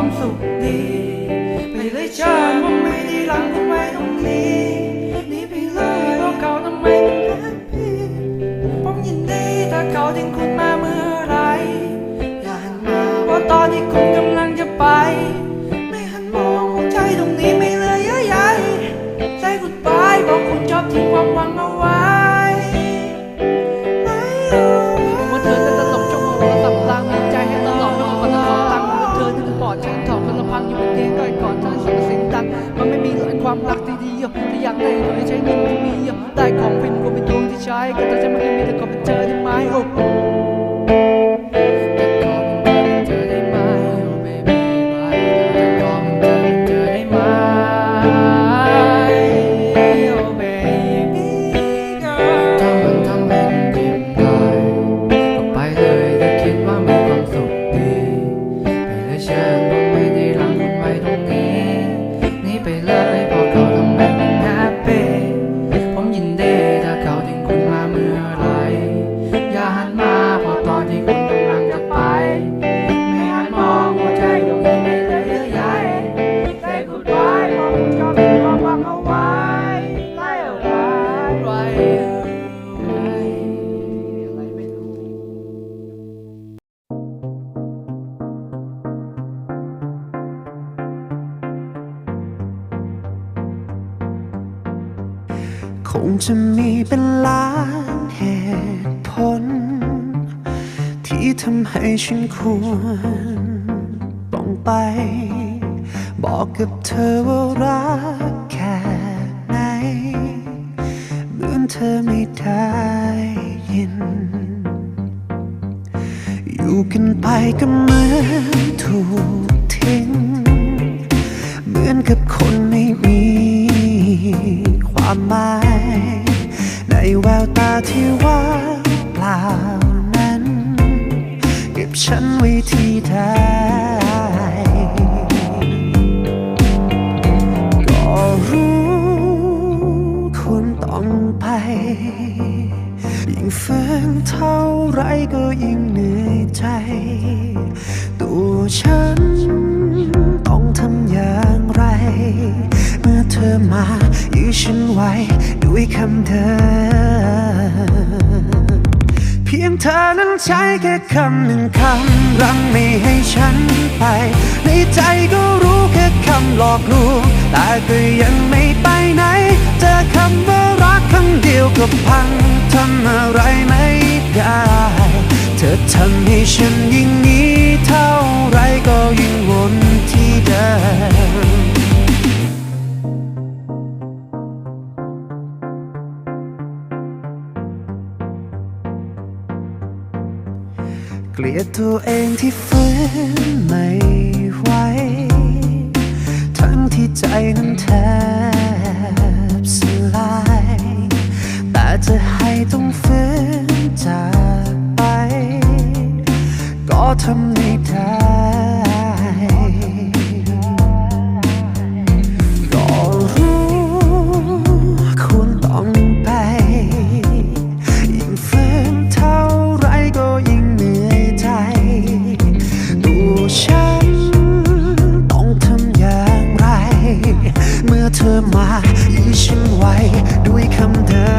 ความสุขดีไปเลยชามันไม่ได้หลังคง เงิมีแต่ของเป็นกว่าเป็นดวงที่ใช้ก็แต่จะไม่มีแต่ก็เป็นเจอที่ไมโอ้ งจะมีเป็นล้านเหตุผล ที่ทำให้ฉันควรป้องไป บอกกับเธอว่ารักแค่ไหนเหมือนเธอไม่ได้ยิน อยู่กันไปก็เหมือนถูกทิ้ง เหมือนกับคนไม่มีความหมาย แววตาที่ว่างเปล่านั้น เก็บฉันไว้ที่ท้ก็รู้คุณต้องไป ยิ่งฝืนเท่าไรก็ยิ่งเหนื่อยใจ ตัวฉันต้องทำอย่างไร ธอมายื้อฉันไว้ด้วยคำเดิมเพียงเธอนั้นใช้แค่คำหนึ่งคำรังไม่ให้ฉันไป ในใจก็รู้แค่คำหลอกลวงแต่ก็ยังไม่ไปไหน เจอคำว่ารักครั้งเดียวก็พังทำอะไรไม่ได้ เธอทำให้ฉันยิ่งนี้ empty for เมื่อเธอมาอีฉันไว้ด้วยคำเดิ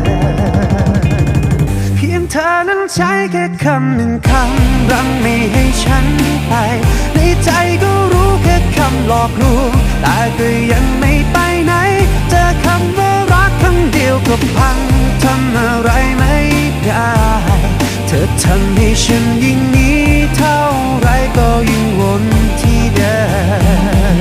มเพียงเธอนั้นใช้แค่คำหนึ่งคำรั้งไม่ให้ฉันไป ในใจก็รู้แค่คำหลอกลวงแต่ก็ยังไม่ไปไหน เจอคำว่ารักคำเดียวก็พังทำอะไรไม่ได้ เธอทำให้ฉันยิ่งนี้เท่าไรก็ยิ่งวนที่เดิม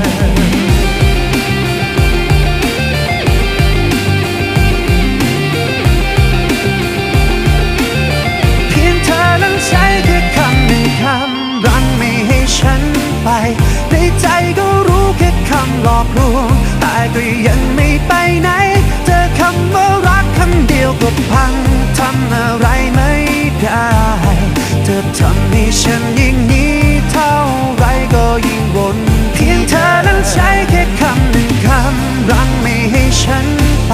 ฉันไป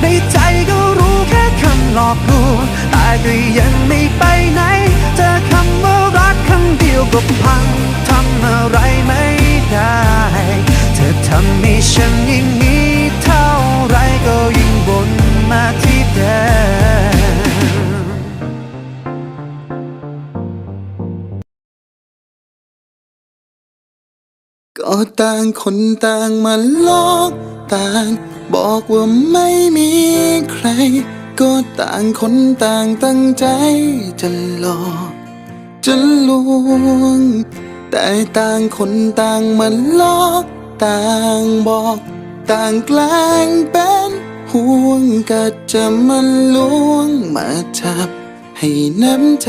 ในใจก็รู้แค่คำหลอกลวงแต่ก็ยังไม่ไปไหน เจอคำว่ารักคำเดียวก็พังทำอะไรไม่ได้ เธอทำให้ฉันยิ่งหนี้เท่าไรก็ยิ่งวนมาที่เดิมก็ต่างคนต่างมาลอกต่าง บอกว่าไม่มีใคร ก็ต่างคนต่างตั้งใจจะหลอกจะลวง แต่ต่างคนต่างมาลอกต่างบอก ต่างแกล้งเป็นห่วงก็จะมาลวงมาจับให้น้ำใจ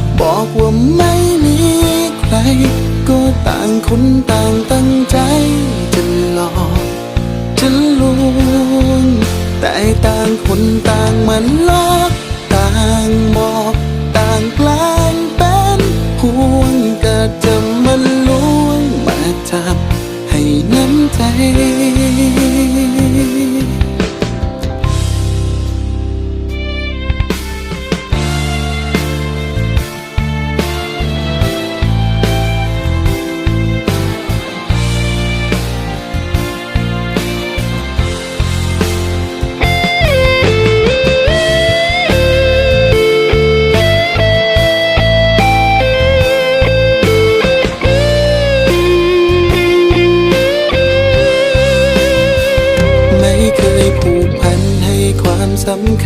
บอกว่าไม่มีใคร ก็ต่างคนต่างตั้งใจจะหลอกจะลวงแต่ต่างคนต่างมาลอกต่างบอกต่างแกล้งเป็นห่วงก็จะมาลวงมาจับให้น้ำใจ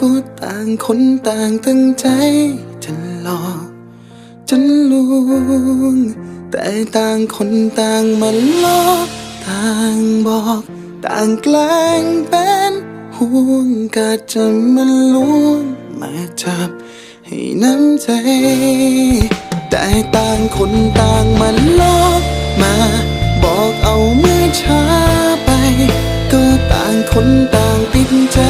ก็ต่างคนต่างตั้งใจจะหลอกจะลวง แต่ต่างคนต่างมันลอกต่างบอก ต่างแกล้งเป็นห่วงกัดจะมันล้วงมาจับให้น้ำใจ แต่ต่างคนต่างมันลอกมา บอกเอาเมื่อช้าไป ก็ต่างคนต่างติดใจ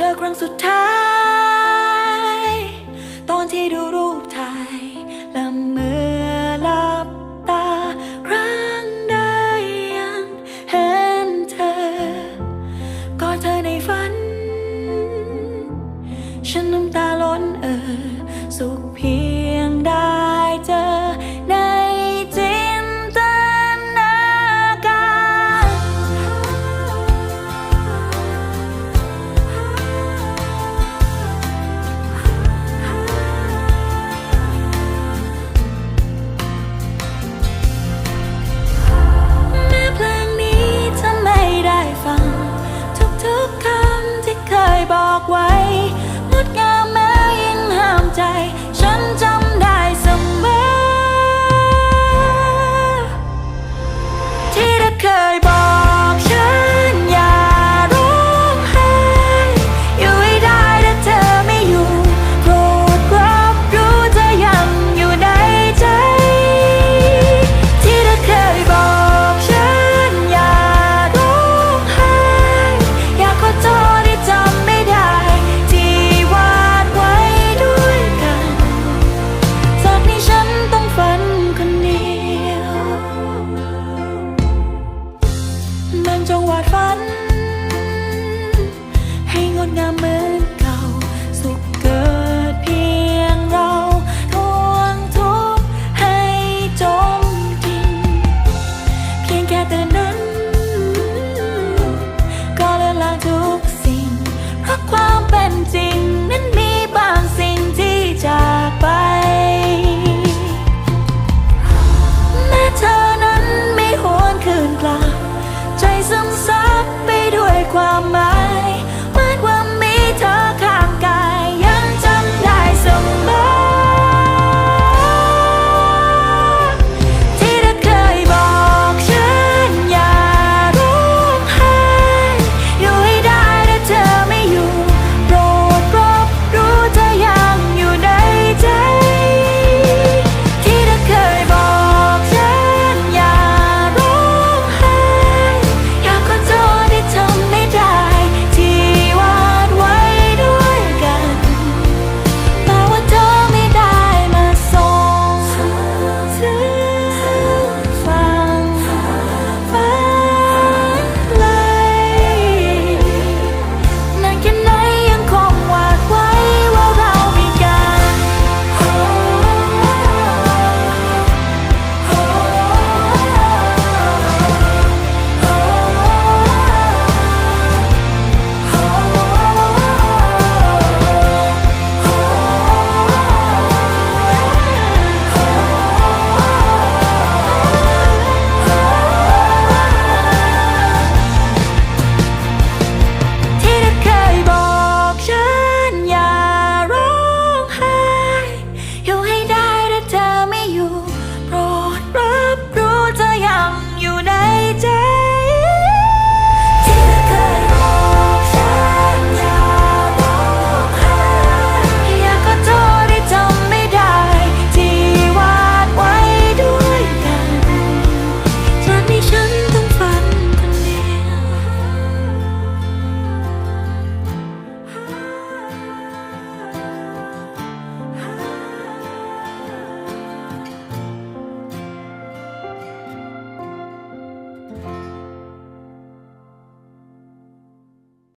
เธอครั้งสุดท้าย